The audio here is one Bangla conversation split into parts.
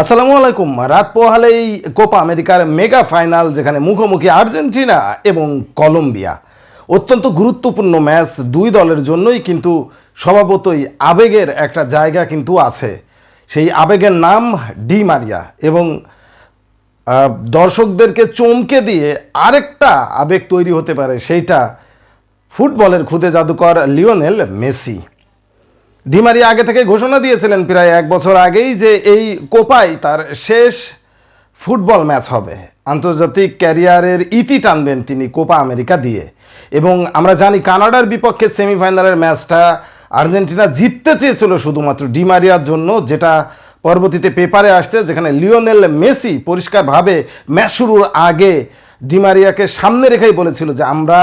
আসসালামু আলাইকুম। রাত পোহালেই কোপা আমেরিকার মেগা ফাইনাল, যেখানে মুখোমুখি আর্জেন্টিনা এবং কলম্বিয়া। অত্যন্ত গুরুত্বপূর্ণ ম্যাচ দুই দলের জন্যই কিন্তু স্বভাবতই আবেগের একটা জায়গা কিন্তু আছে। সেই আবেগের নাম ডি মারিয়া এবং দর্শকদেরকে চমকে দিয়ে আরেকটা আবেগ তৈরি হতে পারে, সেইটা ফুটবলের খুদে জাদুকর লিওনেল মেসি। ডিমারিয়া আগে থেকে ঘোষণা দিয়েছিলেন প্রায় এক বছর আগেই যে এই কোপাই তার শেষ ফুটবল ম্যাচ হবে। আন্তর্জাতিক ক্যারিয়ারের ইতি টানবেন তিনি কোপা আমেরিকা দিয়ে। এবং আমরা জানি কানাডার বিপক্ষে সেমিফাইনালের ম্যাচটা আর্জেন্টিনা জিততে চেয়েছিল শুধুমাত্র ডিমারিয়ার জন্য, যেটা পরবর্তীতে পেপারে আসছে যেখানে লিওনেল মেসি পরিষ্কারভাবে ম্যাচ শুরুর আগে ডিমারিয়াকে সামনে রেখেই বলেছিল যে আমরা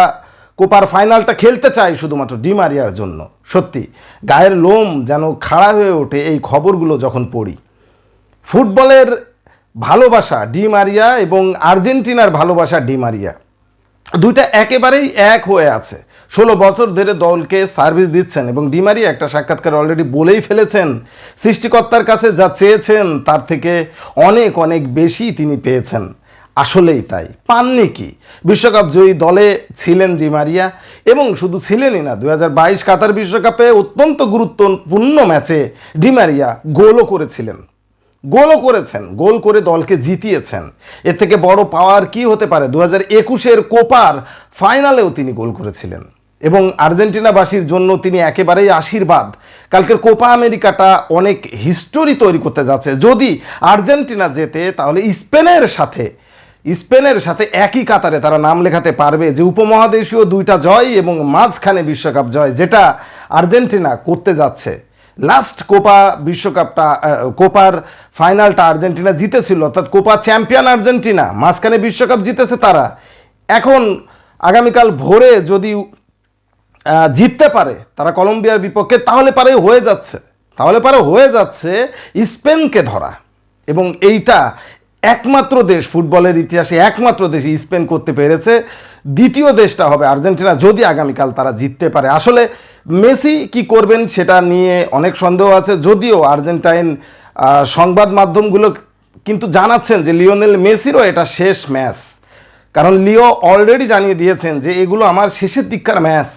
কোপার ফাইনালটা খেলতে চাই শুধুমাত্র ডিমারিয়ার জন্য। সত্যি, গায়ের লোম যেন খাড়া হয়ে ওঠে এই খবরগুলো যখন পড়ি। ফুটবলের ভালোবাসা ডি মারিয়া এবং আর্জেন্টিনার ভালোবাসা ডি মারিয়া। দুইটা একেবারেই এক হয়ে আছে। ষোলো বছর ধরে দলকে সার্ভিস দিচ্ছেন এবং ডিমারি একটা সাক্ষাৎকার অলরেডি বলেই ফেলেছেন, সৃষ্টিকর্তার কাছে যা চেয়েছেন তার থেকে অনেক অনেক বেশি তিনি পেয়েছেন। আসলেই তাই। পাননি কি? বিশ্বকাপ জয়ী দলে ছিলেন ডিমারিয়া এবং শুধু ছিলেনই না দু হাজার বাইশ কাতার বিশ্বকাপে অত্যন্ত গুরুত্বপূর্ণ ম্যাচে ডিমারিয়া গোলও করেছিলেন। গোলও করেছেন, গোল করে দলকে জিতিয়েছেন। এর থেকে বড় পাওয়ার কি হতে পারে? দু হাজার একুশের কোপার ফাইনালেও তিনি গোল করেছিলেন এবং আর্জেন্টিনাবাসীর জন্য তিনি একেবারেই আশীর্বাদ। কালকের কোপা আমেরিকাটা অনেক হিস্টোরি তৈরি করতে যাচ্ছে। যদি আর্জেন্টিনা জেতে, তাহলে স্পেনের সাথে স্পেনের সাথে একই কাতারে তারা নাম লেখাতে পারবে যে উপমহাদেশীয় দুইটা জয় এবং মাঝখানে বিশ্বকাপ জয়, যেটা আর্জেন্টিনা করতে যাচ্ছে। লাস্ট কোপা বিশ্বকাপটা কোপার ফাইনালটা আর্জেন্টিনা জিতেছিল, অর্থাৎ কোপা চ্যাম্পিয়ন আর্জেন্টিনা, মাঝখানে বিশ্বকাপ জিতেছে তারা। এখন আগামীকাল ভোরে যদি জিততে পারে তারা কলম্বিয়ার বিপক্ষে, তাহলে পারে হয়ে যাচ্ছে। তাহলে পারে হয়ে যাচ্ছে স্পেনকে ধরা। এবং এইটা একমাত্র দেশ ফুটবলের ইতিহাসে একমাত্র দেশ স্পেন করতে পেরেছে। দ্বিতীয় দেশটা হবে আর্জেন্টিনা, যদি আগামীকাল তারা জিততে পারে। আসলে মেসি কি করবেন সেটা নিয়ে অনেক সন্দেহ আছে, যদিও আর্জেন্টাইন সংবাদ মাধ্যমগুলো কিন্তু জানাচ্ছেন যে লিওনেল মেসিরও এটা শেষ ম্যাচ। কারণ লিও অলরেডি জানিয়ে দিয়েছেন যে এগুলো আমার শেষের দিককার ম্যাচ।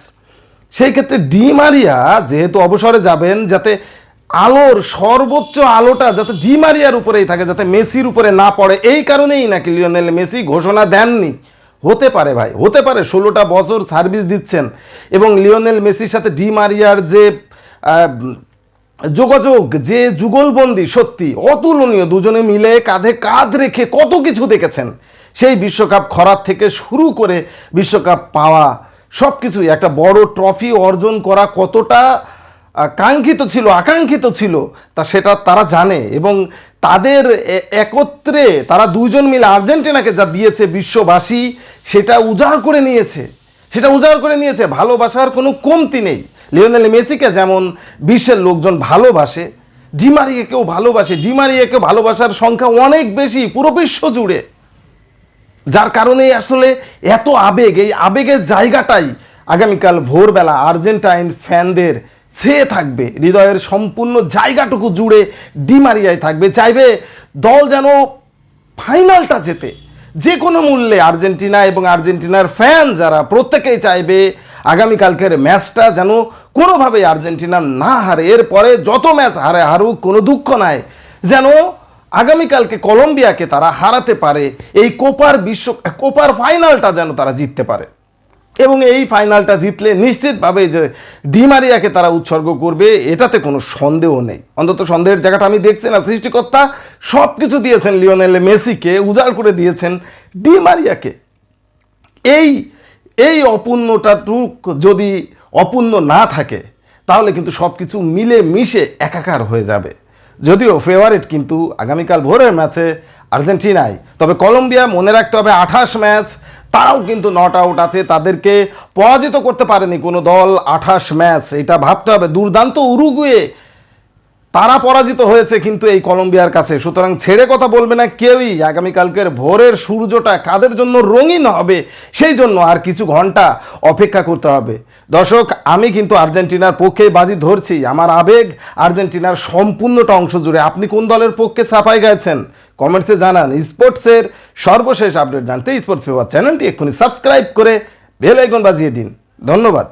সেই ক্ষেত্রে ডি মারিয়া যেহেতু অবসরে যাবেন, যাতে আলোর সর্বোচ্চ আলোটা যাতে ডি মারিয়ার উপরেই থাকে, যাতে মেসির উপরে না পড়ে, এই কারণেই নাকি লিওনেল মেসি ঘোষণা দেননি। হতে পারে ভাই, হতে পারে, ষোলোটা বছর সার্ভিস দিচ্ছেন এবং লিওনেল মেসির সাথে ডি মারিয়ার যে যোগাযোগ, যে যুগলবন্দি সত্যি, অতুলনীয় দুজনে মিলে কাঁধে কাঁধ রেখে কত কিছু দেখেছেন, সেই বিশ্বকাপ খরার থেকে শুরু করে বিশ্বকাপ পাওয়া সব কিছুই একটা বড় ট্রফি অর্জন করা কতটা কাঙ্ক্ষিত ছিল, আকাঙ্ক্ষিত ছিল। তা সেটা তারা জানে এবং তাদের একত্রে তারা দুজন মিলে আর্জেন্টিনাকে যা দিয়েছে বিশ্ববাসী, সেটা উজাড় করে নিয়েছে। সেটা উজাড় করে নিয়েছে, ভালোবাসার কোনো কমতি নেই। লিওনেল মেসিকে যেমন বিশ্বের লোকজন ভালোবাসে ডিমারিয়াকেও ভালোবাসে ডিমারিয়াকে ভালোবাসার সংখ্যা অনেক বেশি পুরো বিশ্ব জুড়ে। যার কারণে আসলে এত আবেগ, এই আবেগের জায়গাটাই আগামীকাল ভোরবেলা আর্জেন্টাইন ফ্যানদের ছেয়ে থাকবে, হৃদয়ের সম্পূর্ণ জায়গাটুকু জুড়ে ডিমারিয়ায় থাকবে, চাইবে দল যেন ফাইনালটা যেতে যে কোনো মূল্যে আর্জেন্টিনা এবং আর্জেন্টিনার ফ্যান যারা, প্রত্যেকেই চাইবে আগামীকালকের ম্যাচটা যেন কোনোভাবেই আর্জেন্টিনা না হারে। এরপরে যত ম্যাচ হারে হারুক, কোনো দুঃখ নাই। যেন আগামীকালকে কলম্বিয়াকে তারা হারাতে পারে, এই কোপার বিশ্ব, কোপার ফাইনালটা যেন তারা জিততে পারে। এবং এই ফাইনালটা জিতলে নিশ্চিতভাবে যে ডিমারিয়াকে তারা উৎসর্গ করবে, এটাতে কোনো সন্দেহ নেই। অন্তত সন্দেহের জায়গাটা আমি দেখছি না। সৃষ্টিকর্তা সব কিছু দিয়েছেন লিওনেল মেসিকে, উজাড় করে দিয়েছেন ডিমারিয়াকে এই এই অপূর্ণটাটুক যদি অপূর্ণ না থাকে, তাহলে কিন্তু সব কিছু মিলে মিশে একাকার হয়ে যাবে। যদিও ফেভারিট কিন্তু আগামীকাল ভোরের ম্যাচে আর্জেন্টিনায়। তবে কলম্বিয়া মনে রাখতে হবে আঠাশ ম্যাচ তারাও কিন্তু নট আউট আছে, তাদেরকে পরাজিত করতে পারেনি কোনো দল আঠাশ ম্যাচ এটা ভাবতে হবে। দুর্দান্ত উরুগুয়ে তারা পরাজিত হয়েছে কিন্তু এই কলম্বিয়ার কাছে। সুতরাং ছেড়ে কথা বলবে না কেউই। আগামীকালকের ভোরের সূর্যটা কাদের জন্য রঙিন হবে, সেই জন্য আর কিছু ঘণ্টা অপেক্ষা করতে হবে। দর্শক, আমি কিন্তু আর্জেন্টিনার পক্ষে বাজি ধরছি। আমার আবেগ আর্জেন্টিনার সম্পূর্ণটা অংশ জুড়ে। আপনি কোন দলের পক্ষে ছাপাই গেছেন? কমেন্টসে জানান। স্পোর্টসের সর্বশেষ আপডেট জানতে স্পোর্টস পেপার চ্যানেলটি এক্ষুনি সাবস্ক্রাইব করে বেল আইকন বাজিয়ে দিন। ধন্যবাদ।